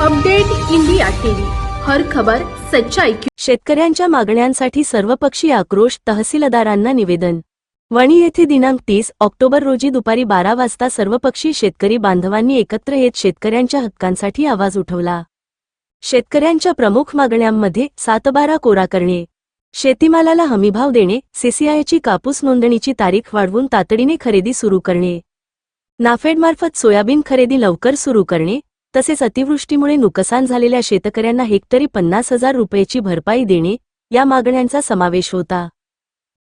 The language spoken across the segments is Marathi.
Update India TV. हर खबर सच्चाई शेतकऱ्यांच्या मागण्यांसाठी सर्वपक्षीय आक्रोश तहसीलदारांना निवेदन. वणी येथे दिनांक तीस ऑक्टोबर रोजी दुपारी बारा वाजता सर्वपक्षीय शेतकरी बांधवांनी एकत्र येत शेतकऱ्यांच्या हक्कांसाठी आवाज उठवला. शेतकऱ्यांच्या प्रमुख मागण्यांमध्ये सातबारा कोरा करणे. शेतीमालाला हमीभाव देणे सीसीआयची कापूस नोंदणीची तारीख वाढवून तातडीने खरेदी सुरू करणे. नाफेडमार्फत सोयाबीन खरेदी लवकर सुरू करणे तसेच अतिवृष्टीमुळे नुकसान झालेल्या शेतकऱ्यांना हेक्टरी पन्नास हजार रुपयाची भरपाई देणे या मागण्यांचा समावेश होता.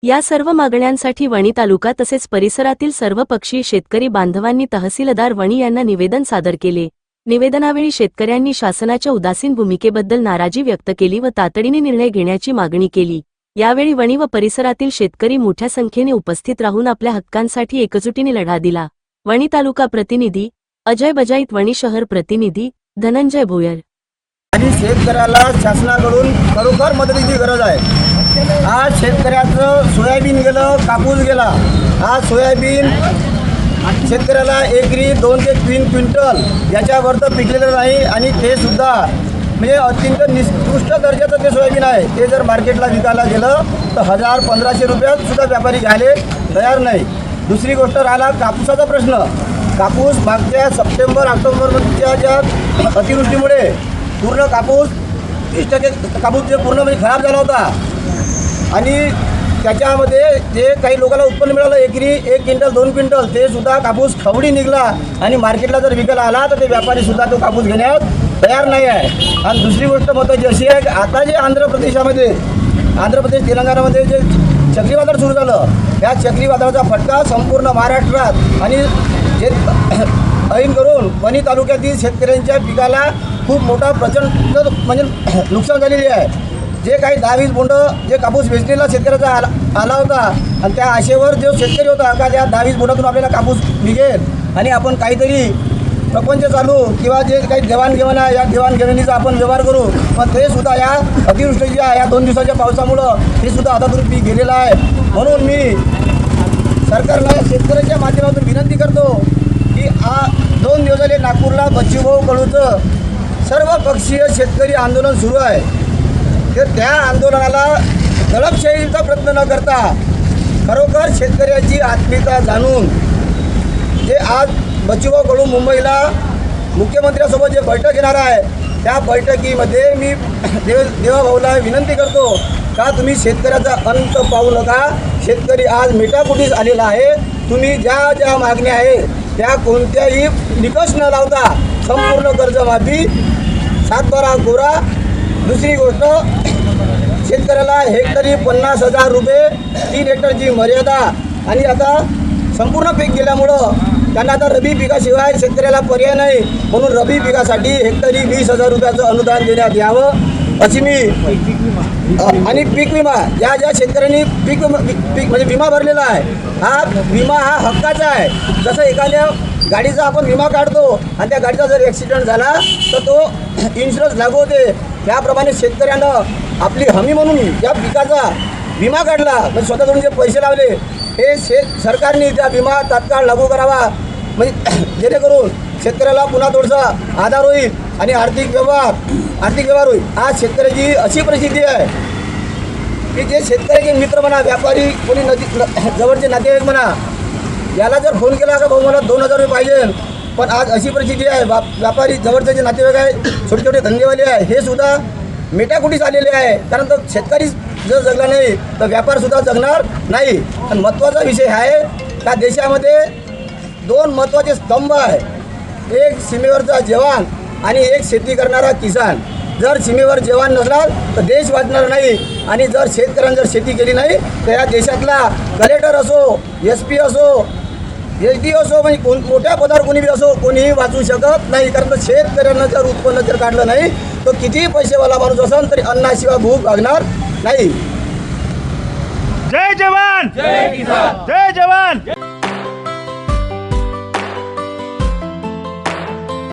या सर्व मागण्यांसाठी वणी तालुका तसेच परिसरातील सर्व पक्षीय शेतकरी बांधवांनी तहसीलदार वणी यांना निवेदन सादर केले. निवेदनावेळी शेतकऱ्यांनी शासनाच्या उदासीन भूमिकेबद्दल नाराजी व्यक्त केली व तातडीने निर्णय घेण्याची मागणी केली. यावेळी वणी व परिसरातील शेतकरी मोठ्या संख्येने उपस्थित राहून आपल्या हक्कांसाठी एकजुटीने लढा दिला. वणी तालुका प्रतिनिधी अजय बजाई वणी शहर प्रतिनिधी धनंजय भोयर. आणि शेतकऱ्याला शासनाकडून खरोखर मदतीची गरज आहे. आज शेतकऱ्याचं सोयाबीन गेलं कापूस गेला. आज सोयाबीन शेतकऱ्याला एकरी दोन ते तीन क्विंटल याच्यावरचं पिकलेलं नाही आणि ते सुद्धा म्हणजे अत्यंत निकृष्ट दर्जाचं ते सोयाबीन आहे. ते जर मार्केटला विकायला गेलं तर हजार पंधराशे रुपयात सुद्धा व्यापारी घ्यायला तयार नाही. दुसरी गोष्ट राहिला कापूसाचा प्रश्न. कापूस मागच्या सप्टेंबर ऑक्टोबरच्या ज्या अतिवृष्टीमुळे पूर्ण कापूस तीस टक्के कापूस जे पूर्ण म्हणजे खराब झाला होता. आणि त्याच्यामध्ये जे काही लोकांना उत्पन्न मिळालं एकरी एक क्विंटल दोन क्विंटल ते सुद्धा कापूस खवडी निघला आणि मार्केटला जर विकायला आला तर ते व्यापारीसुद्धा तो कापूस घेण्यास तयार नाही आहे. आणि दुसरी गोष्ट महत्त्वाची अशी आहे की आता जे आंध्र प्रदेशामध्ये आंध्र प्रदेश तेलंगणामध्ये जे चक्रीवादळ सुरू झालं त्या चक्रीवादळाचा फटका संपूर्ण महाराष्ट्रात आणि शेत ऐन करून वणी तालुक्यातील शेतकऱ्यांच्या पिकाला खूप मोठा प्रचंड म्हणजे नुकसान झालेली आहे. जे काही दहा वीस बोंड जे कापूस वेचलेला शेतकऱ्याचा आला आला होता आणि त्या आशेवर जो शेतकरी होता का त्या दहा वीस बोंडातून आपल्याला कापूस निघेल आणि आपण काहीतरी प्रपंच चालू किंवा जे काही देवाणघेवाण आहे या देवाणघेवाणीचा आपण व्यवहार करू पण ते सुद्धा या अतिवृष्टीच्या या दोन दिवसाच्या पावसामुळं हे सुद्धा हातातून पीक गेलेलं आहे. म्हणून मी सरकारला शेतकऱ्याच्या माध्यमातून विनंती करतो की आ दोन दिवस झाले नागपूरला बच्चूभाऊ कडूचं सर्व पक्षीय शेतकरी आंदोलन सुरू आहे. तर त्या आंदोलनाला दडपशाहीचा प्रयत्न न करता खरोखर शेतकऱ्याची आत्मीयता जाणून जे आज बच्चूभाऊ कडू मुंबईला मुख्यमंत्र्यासोबत जे बैठक घेणार आहे त्या बैठकीमध्ये मी देव देवाभाऊला विनंती करतो का तुम्ही शेतकऱ्याचा अंत पाहू नका. शेतकरी आज मेटाकुटीस आलेला आहे. तुम्ही ज्या ज्या मागण्या आहे त्या कोणत्याही निकष न लावता संपूर्ण कर्जमाफी सातबारा कोरा. दुसरी गोष्ट शेतकऱ्याला हेक्टरी पन्नास हजार रुपये तीन हेक्टरची मर्यादा आणि आता संपूर्ण पीक गेल्यामुळं त्यांना आता रबी पिकाशिवाय शेतकऱ्याला पर्याय नाही. म्हणून रबी पिकासाठी हेक्टरी वीस हजार रुपयाचं अनुदान देण्यात यावं अशी मी आणि पीक विमा ज्या ज्या शेतकऱ्यांनी पीक विमा पीक म्हणजे विमा भरलेला आहे हा विमा हा हक्काचा आहे. जसं एखाद्या गाडीचा आपण विमा काढतो आणि त्या गाडीचा जर ॲक्सिडेंट झाला तर तो इन्शुरन्स लागू होते. त्याप्रमाणे शेतकऱ्यानं आपली हमी म्हणून या पिकाचा विमा काढला. म्हणजे स्वतःकडून जे पैसे लावले हे शेत सरकारने त्या विमा तात्काळ लागू करावा. म्हणजे जेणेकरून शेतकऱ्याला पुन्हा थोडासा आधार होईल आणि आर्थिक व्यवहार आर्थिक व्यवहार होईल. आज शेतकऱ्याची अशी परिस्थिती आहे की जे शेतकऱ्याचे मित्र म्हणा व्यापारी कोणी नदी जवळचे नातेवाईक म्हणा याला जर फोन केला का भाऊ मला दोन हजार रुपये पाहिजे. पण आज अशी परिस्थिती आहे व्याप व्यापारी जवळचे जे नातेवाईक आहे छोटे छोटे धंदेवाले आहे हे सुद्धा मेटाकुटीस आलेले आहे. कारण तर शेतकरी जर जगला नाही तर व्यापारसुद्धा जगणार नाही. आणि महत्त्वाचा विषय आहे त्या देशामध्ये दोन महत्त्वाचे स्तंभ आहे. एक सीमेवरचा जवान आणि एक शेती करणारा किसान. जर सीमेवर जवान नसणार तर देश वाचणार नाही. आणि जर शेतकऱ्यांनी जर शेती केली नाही तर या देशातला कलेक्टर असो एस पी असो एच डी असो म्हणजे कोण मोठ्या पदावर कोणी बी असो कोणीही वाचू शकत नाही. कारण तर शेतकऱ्यांना जर उत्पन्न जर काढलं नाही तर कितीही पैसेवाला माणूस असेल तरी अन्नाशिवाय भूक भागणार नाही. जय जवान! जय किसान! जय जवान!